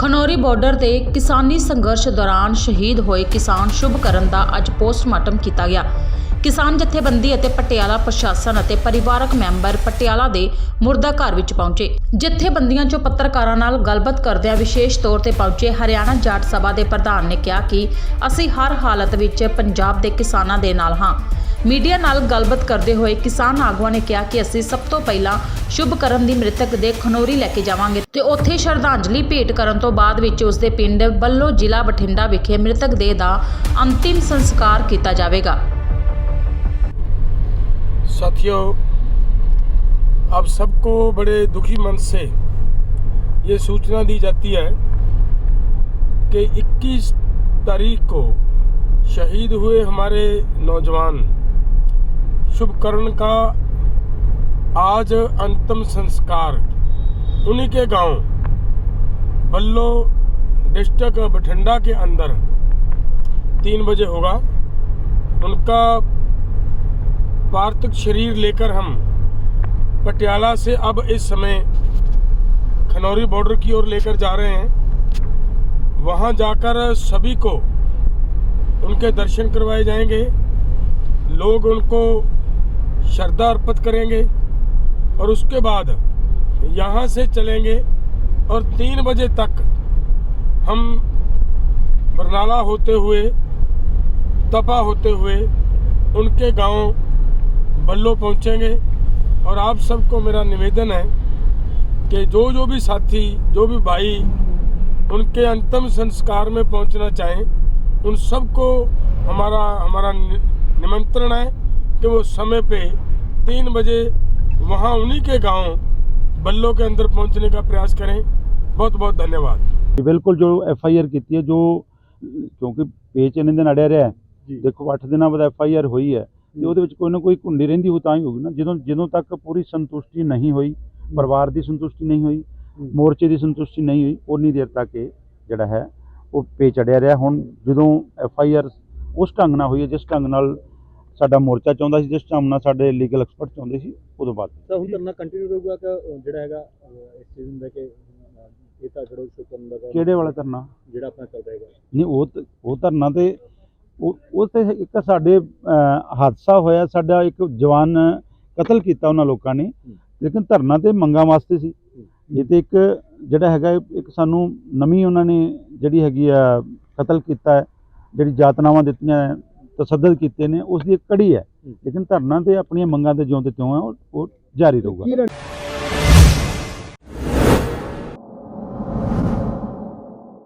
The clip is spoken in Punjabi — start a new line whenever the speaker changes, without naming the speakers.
ਖਨੌਰੀ ਬਾਰਡਰ ਤੇ ਕਿਸਾਨੀ ਸੰਘਰਸ਼ ਦੌਰਾਨ ਸ਼ਹੀਦ ਹੋਏ ਕਿਸਾਨ ਸ਼ੁਭਕਰਨ ਦਾ ਅੱਜ ਪੋਸਟਮਾਰਟਮ ਕੀਤਾ ਗਿਆ। ਕਿਸਾਨ ਜਥੇਬੰਦੀ ਅਤੇ ਪਟਿਆਲਾ ਪ੍ਰਸ਼ਾਸਨ ਅਤੇ ਪਰਿਵਾਰਕ ਮੈਂਬਰ ਪਟਿਆਲਾ ਦੇ ਮੁਰਦਾ ਘਰ ਵਿੱਚ ਪਹੁੰਚੇ। ਜਥੇਬੰਦੀਆਂ ਚੋਂ ਪੱਤਰਕਾਰਾਂ ਨਾਲ ਗੱਲਬਾਤ ਕਰਦਿਆਂ ਵਿਸ਼ੇਸ਼ ਤੌਰ ਤੇ ਪਹੁੰਚੇ ਹਰਿਆਣਾ ਜਾਟ ਸਭਾ ਦੇ ਪ੍ਰਧਾਨ ਨੇ ਕਿਹਾ ਕਿ ਅਸੀਂ ਹਰ ਹਾਲਤ ਵਿੱਚ ਪੰਜਾਬ ਦੇ ਕਿਸਾਨਾਂ ਦੇ ਨਾਲ ਹਾਂ। ਮੀਡੀਆ ਨਾਲ ਗੱਲਬਾਤ ਕਰਦੇ ਹੋਏ ਕਿਸਾਨ ਆਗੂਆਂ ਨੇ ਕਿਹਾ ਕਿ ਅਸੀਂ ਸਭ ਤੋਂ ਪਹਿਲਾਂ ਸ਼ੁਭਕਰਨ ਦੀ ਮ੍ਰਿਤਕ ਦੇ ਖਨੋਰੀ ਲੈ ਕੇ ਜਾਵਾਂਗੇ ਤੇ ਉੱਥੇ ਸ਼ਰਧਾਂਜਲੀ ਭੇਟ ਕਰਨ ਤੋਂ ਬਾਅਦ ਵਿੱਚ ਉਸ ਦੇ ਪਿੰਡ ਬੱਲੋ ਜ਼ਿਲ੍ਹਾ ਬਠਿੰਡਾ ਵਿਖੇ ਮ੍ਰਿਤਕ ਦੇਹ ਦਾ ਅੰਤਿਮ ਸੰਸਕਾਰ ਕੀਤਾ ਜਾਵੇਗਾ
साथियों आप सबको बड़े दुखी मन से ये सूचना दी जाती है कि 21 तारीख को शहीद हुए हमारे नौजवान शुभकर्ण का आज अंतिम संस्कार उन्हीं के गाँव, बल्लो डिस्ट्रिक्ट बठिंडा के अंदर तीन बजे होगा। उनका पार्थिव शरीर लेकर हम पटियाला से अब इस समय खनौरी बॉर्डर की ओर लेकर जा रहे हैं। वहाँ जाकर सभी को उनके दर्शन करवाए जाएँगे। लोग उनको श्रद्धा अर्पित करेंगे और उसके बाद यहाँ से चलेंगे और तीन बजे तक हम बरनाला होते हुए, तपा होते हुए उनके गाँव बल्लो पहुँचेंगे। और आप सबको मेरा निवेदन है कि जो जो भी साथी, जो भी भाई उनके अंतिम संस्कार में पहुँचना चाहें, उन सबको हमारा हमारा निमंत्रण है। कि वो समय पे तीन बजे वहाँ उन्हीं के गांव बल्लो के अंदर पहुंचने का प्रयास करें बहुत बहुत धन्यवाद
ਜੀ ਬਿਲਕੁਲ ਜੋ ਐਫ ਆਈ ਆਰ ਕੀਤੀ ਹੈ ਜੋ ਕਿਉਂਕਿ ਪੇਚ ਇਹਨਾਂ ਦੇ ਨੜਿਆ ਰਿਹਾ ਹੈ। ਦੇਖੋ 8 ਦਿਨਾਂ ਬਾਅਦ ਐਫ ਆਈ ਆਰ ਹੋਈ ਹੈ ਤੇ ਉਹਦੇ ਵਿੱਚ ਕੋਈ ਨਾ ਕੋਈ ਘੁੰਡੀ ਰਹਿੰਦੀ ਹੋ ਤਾਂ ਹੀ ਹੋਊਗੀ ਨਾ ਜਦੋਂ ਜਦੋਂ ਤੱਕ ਪੂਰੀ ਸੰਤੁਸ਼ਟੀ ਨਹੀਂ ਹੋਈ ਪਰਿਵਾਰ ਦੀ ਸੰਤੁਸ਼ਟੀ ਨਹੀਂ ਹੋਈ ਮੋਰਚੇ ਦੀ ਸੰਤੁਸ਼ਟੀ ਨਹੀਂ ਹੋਈ ਉਨੀ ਦੇਰ ਤੱਕ ਇਹ ਜਿਹੜਾ ਹੈ ਉਹ ਪੇਚ ਅੜਿਆ ਰਿਹਾ ਹੁਣ ਜਦੋਂ ਐਫ ਆਈ ਆਰ ਉਸ ਢੰਗ ਨਾਲ ਹੋਈ ਹੈ ਜਿਸ ਢੰਗ ਨਾਲ ਸਾਡਾ ਮੋਰਚਾ ਚਾਹੁੰਦਾ ਸੀ ਜਿਸ ਢੰਗ ਨਾਲ ਸਾਡੇ ਲੀਗਲ ਐਕਸਪਰਟ ਚਾਹੁੰਦੇ ਸੀ ਉਦੋਂ ਬਾਅਦ।
ਤਾਂ ਹੁਣ ਕਰਨਾ ਕੰਟੀਨਿਊ ਰਹੂਗਾ ਕਿ ਜਿਹੜਾ ਹੈਗਾ ਇਸ ਚੀਜ਼ ਨੂੰ ਲੈ ਕੇ ਇਹ ਤਾਂ ਛੜੋ ਸ਼ੁਕਰਨ ਦਾ
ਕਿਹੜੇ ਵਾਲਾ ਧਰਨਾ?
ਜਿਹੜਾ ਆਪਣਾ ਚੱਲ ਰਿਹਾ ਹੈਗਾ।
ਨਹੀਂ ਉਹ ਉਹ ਧਰਨਾ ਤੇ ਉਹ ਤੇ ਇੱਕ ਸਾਡੇ ਹਾਦਸਾ ਹੋਇਆ ਸਾਡਾ ਇੱਕ ਜਵਾਨ ਕਤਲ ਕੀਤਾ ਉਹਨਾਂ ਲੋਕਾਂ ਨੇ। ਲੇਕਿਨ ਧਰਨਾ ਤੇ ਮੰਗਾਂ ਵਾਸਤੇ ਸੀ। ਇਹ ਤੇ ਇੱਕ ਜਿਹੜਾ ਹੈਗਾ ਇੱਕ ਸਾਨੂੰ ਨਵੀਂ ਉਹਨਾਂ ਨੇ ਜਿਹੜੀ ਹੈਗੀ ਆ ਕਤਲ ਕੀਤਾ ਜਿਹੜੀ ਜਾਤਨਾਵਾਂ ਦਿੱਤੀਆਂ ਤਸੱਦਦ ਕੀਤੇ ਨੇ ਉਸ ਦੀ ਇੱਕ ਕੜੀ ਹੈ। ਲੇਕਿਨ ਧਰਨਾ ਤੇ ਆਪਣੀਆਂ ਮੰਗਾਂ ਤੇ ਜਿਉਂ ਤੇ ਤਿਉਂ ਹੈ ਉਹ- ਉਹ ਜਾਰੀ ਰਹੂਗਾ।